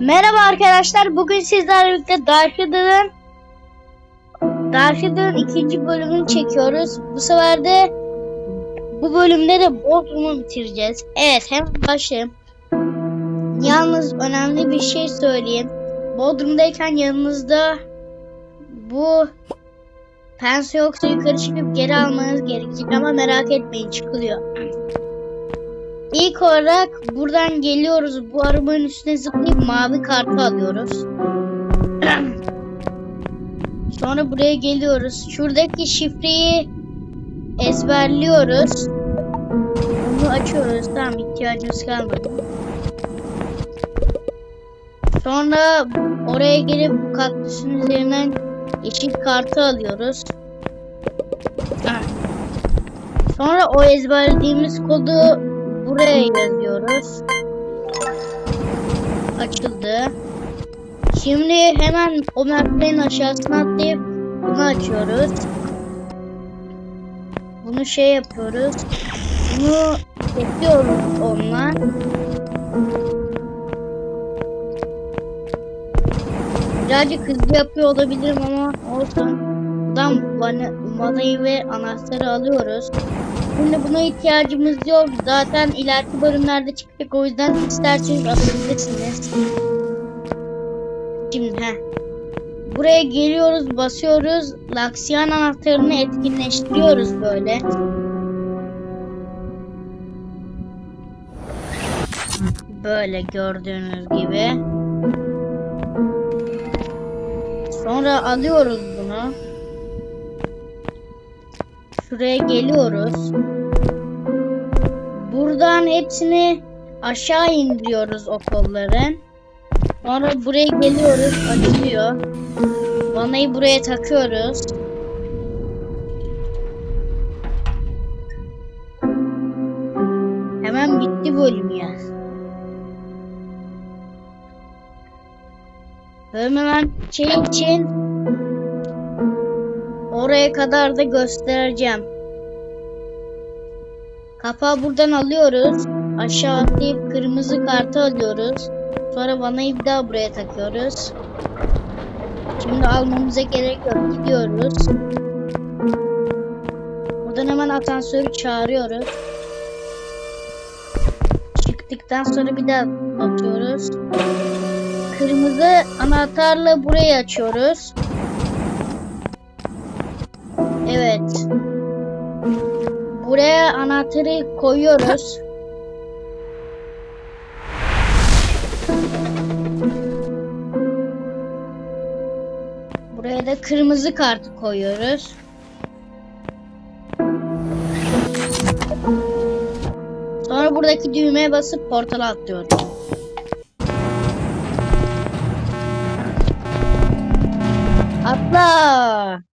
Merhaba arkadaşlar. Bugün sizlerle birlikte Darkhader'ın Darkhader'ın ikinci bölümünü çekiyoruz. Bu sefer de bu bölümde de Bodrum'u bitireceğiz. Evet hemen başlayalım. Yalnız önemli bir şey söyleyeyim. Bodrum'dayken yanınızda bu pense yoksa yukarı çıkıp geri almanız gerekecek ama merak etmeyin çıkılıyor. İlk olarak buradan geliyoruz. Bu arabanın üstüne zıplayıp mavi kartı alıyoruz. Sonra buraya geliyoruz. Şuradaki şifreyi ezberliyoruz. Bunu açıyoruz. Tamam ihtiyacımız kalmadı. Sonra oraya gelip bu kaktüsün üzerinden yeşil kartı alıyoruz. Sonra o ezberlediğimiz kodu buraya yazıyoruz. Açıldı. Şimdi hemen o merdivenin aşağısına atlayıp bunu açıyoruz. Bunu şey yapıyoruz. Bunu kesiyoruz onunla. Birazcık hızlı yapıyor olabilirim ama olsun. Buradan vana- vanayı ve anahtarı alıyoruz. Şimdi buna ihtiyacımız yok. Zaten ileriki bölümlerde çıkacak. O yüzden isterseniz atabilirsiniz. Şimdi he. Buraya geliyoruz, basıyoruz. Laksiyan anahtarını etkinleştiriyoruz böyle. Böyle gördüğünüz gibi. Sonra alıyoruz bunu. Şuraya geliyoruz. Buradan hepsini aşağı indiriyoruz o kolların. Sonra buraya geliyoruz. Açılıyor. Vanayı buraya takıyoruz. Hemen bitti bölüm ya. Hemen şey için oraya kadar da göstereceğim. Kapağı buradan alıyoruz. Aşağı atlayıp kırmızı kartı alıyoruz. Sonra bir daha buraya takıyoruz. Şimdi almamıza gerek yok. Gidiyoruz. Buradan hemen asansörü çağırıyoruz. Çıktıktan sonra bir daha atıyoruz. Kırmızı anahtarla burayı açıyoruz. Evet. Buraya anahtarı koyuyoruz. Buraya da kırmızı kartı koyuyoruz. Sonra buradaki düğmeye basıp portala atlıyoruz. Atla.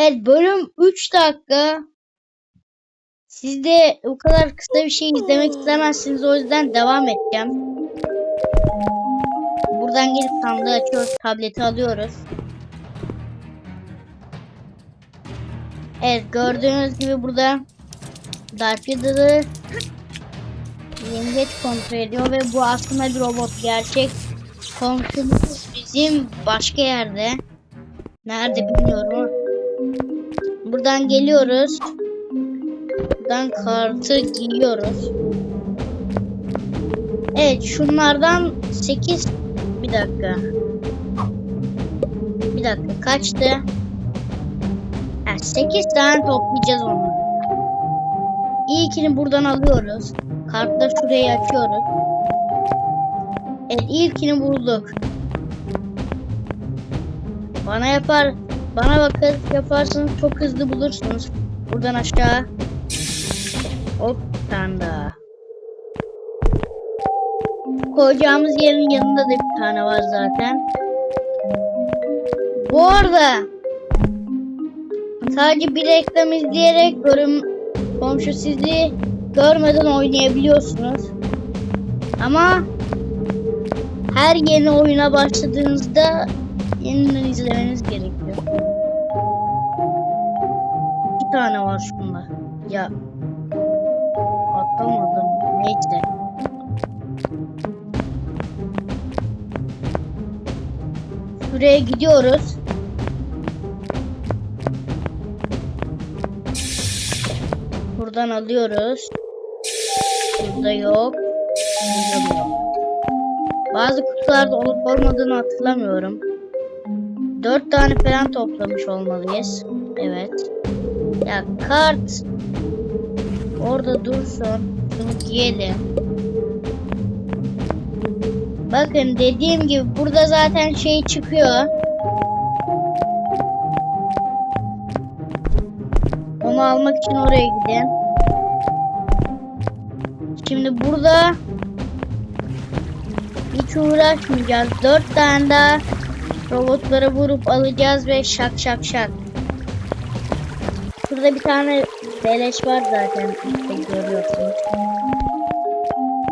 Evet bölüm 3 dakika. Siz de o kadar kısa bir şey izlemek istemezsiniz o yüzden devam edeceğim. Buradan gelip sandığı açıyoruz, tableti alıyoruz. Evet gördüğünüz gibi burada Darth Vader'ı yengeç kontrol ediyor ve bu aslında bir robot gerçek. Komşumuz bizim başka yerde. Nerede bilmiyorum. Buradan geliyoruz. Buradan kartı giyiyoruz. Evet şunlardan 8 bir dakika. Bir dakika kaçtı? Ha, 8 tane toplayacağız onu. İlkini buradan alıyoruz. Kartları şuraya açıyoruz. Evet ilkini bulduk. Bana yapar, bana bakın yaparsanız çok hızlı bulursunuz. Buradan aşağı. Hop tane. Koyacağımız yerin yanında da bir tane var zaten. Bu arada sadece bir reklam izleyerek bölüm komşu sizi görmeden oynayabiliyorsunuz. Ama her yeni oyuna başladığınızda yeniden izlemeniz gerekiyor. İki tane var şunda. Ya atlamadım. Neyse. Şuraya gidiyoruz. Buradan alıyoruz. Burada yok. Burada yok. Bazı kutularda olup olmadığını hatırlamıyorum. Dört tane falan toplamış olmalıyız. Evet. Ya kart orada dursun. Şunu giyelim. Bakın dediğim gibi burada zaten şey çıkıyor. Onu almak için oraya gidin. Şimdi burada hiç uğraşmayacağız. Dört tane daha robotları vurup alacağız ve şak şak şak. Şurada bir tane beleş var zaten. İşte görüyorsunuz.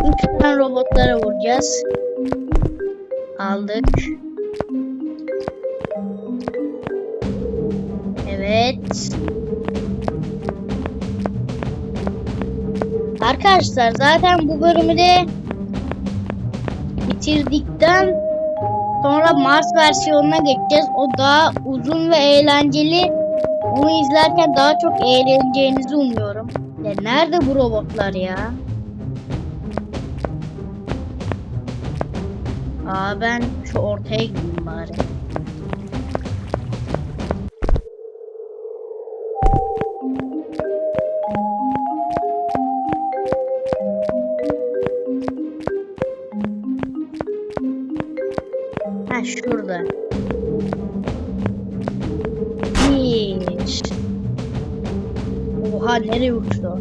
Üç robotlara vuracağız. Aldık. Evet. Arkadaşlar zaten bu bölümü de bitirdikten sonra Mars versiyonuna geçeceğiz. O daha uzun ve eğlenceli. Onu izlerken daha çok eğleneceğinizi umuyorum. Ya nerede bu robotlar ya? Aa ben şu ortaya gideyim bari. Oha nereye uçtu?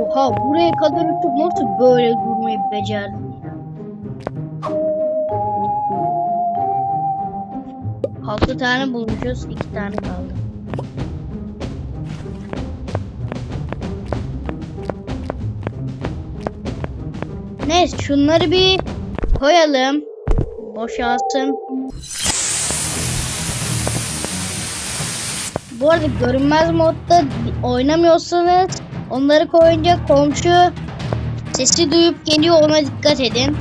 Oha buraya kadar uçup nasıl böyle durmayı becerdin ya? Altı tane bulmuşuz, iki tane kaldı. Neyse şunları bir koyalım. Boşalsın. Bu arada görünmez modda oynamıyorsanız onları koyunca komşu sesi duyup geliyor ona dikkat edin.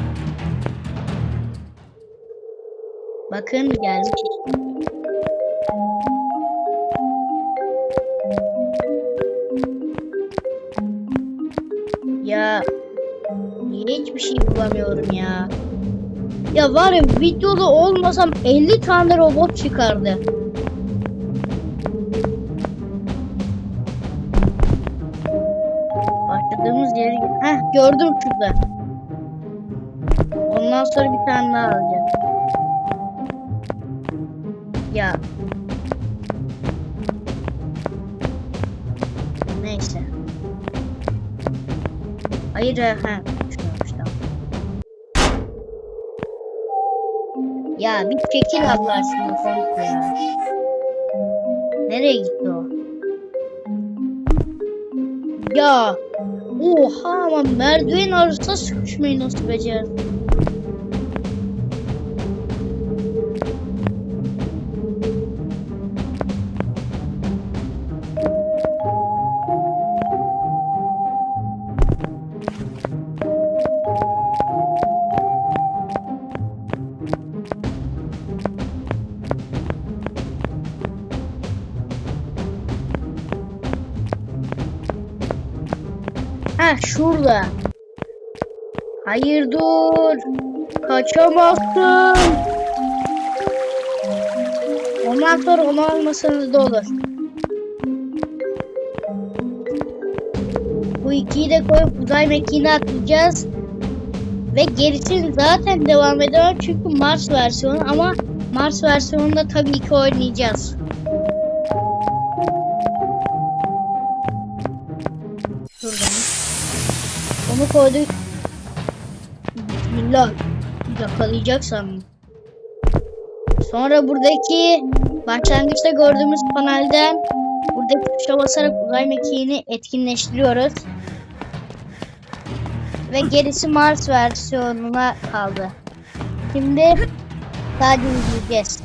Bakın gelmiş. Ya niye hiçbir şey bulamıyorum ya? Ya var ya videoda olmasam 50 tane robot çıkardı. Gördüm şurada. Ondan sonra bir tane daha alacağım. Ya. Neyse. Hayır ha. Ya bir çekil Allah aşkına komple ya. Nereye gitti o? Ya. Oha ama merdiven arasında sıkışmayı nasıl becerdin? Ha şurada. Hayır dur. Kaçamazsın. Ondan sonra onu almasanız da olur. Bu ikiyi de koyup uzay mekiğine atlayacağız. Ve gerisini zaten devam edemem çünkü Mars versiyonu ama Mars versiyonunda tabii ki oynayacağız. Onu koyduk. Bismillah. Yakalayacaksam. Sonra buradaki başlangıçta gördüğümüz panelden buradaki tuşa basarak uzay mekiğini etkinleştiriyoruz. Ve gerisi Mars versiyonuna kaldı. Şimdi sadece izleyeceğiz.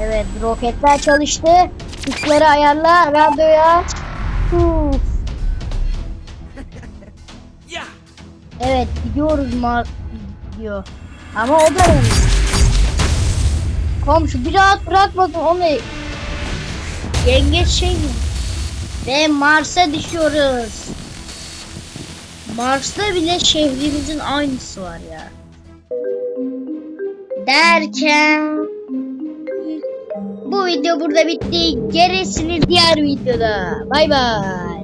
Evet roketler çalıştı. Tuşları ayarla, radyoyu aç. Evet gidiyoruz Mars diyor. Ama o da önemli. Komşu bir rahat bırakmadın onu. Yengeç şey mi? Ve Mars'a düşüyoruz. Mars'ta bile şehrimizin aynısı var ya. Derken bu video burada bitti. Gerisini diğer videoda. Bay bay.